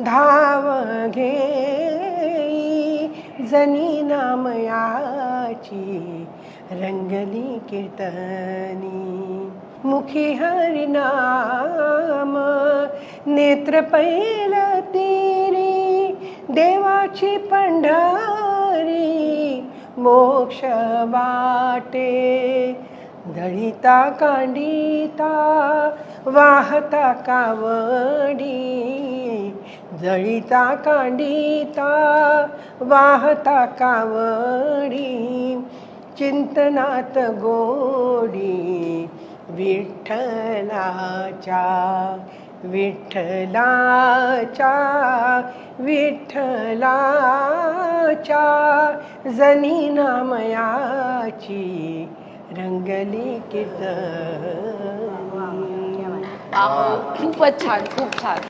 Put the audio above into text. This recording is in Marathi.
धाव घे जनी नामयाची रंगली कीर्तनी मुखी हरिनाम नेत्र पैल तिरी देवाची पंढारी मोक्ष वाटे. दळिता कांडिता वाहता कावडी. जळिता कांडिता वाहता कावडी. चिंतनात गोडी विठ्ठलाच्या विठ्ठलाच्या विठ्ठलाच्या. जनी नामयाची रंगली कीर्तनी वा, खूपच छान खूप छान।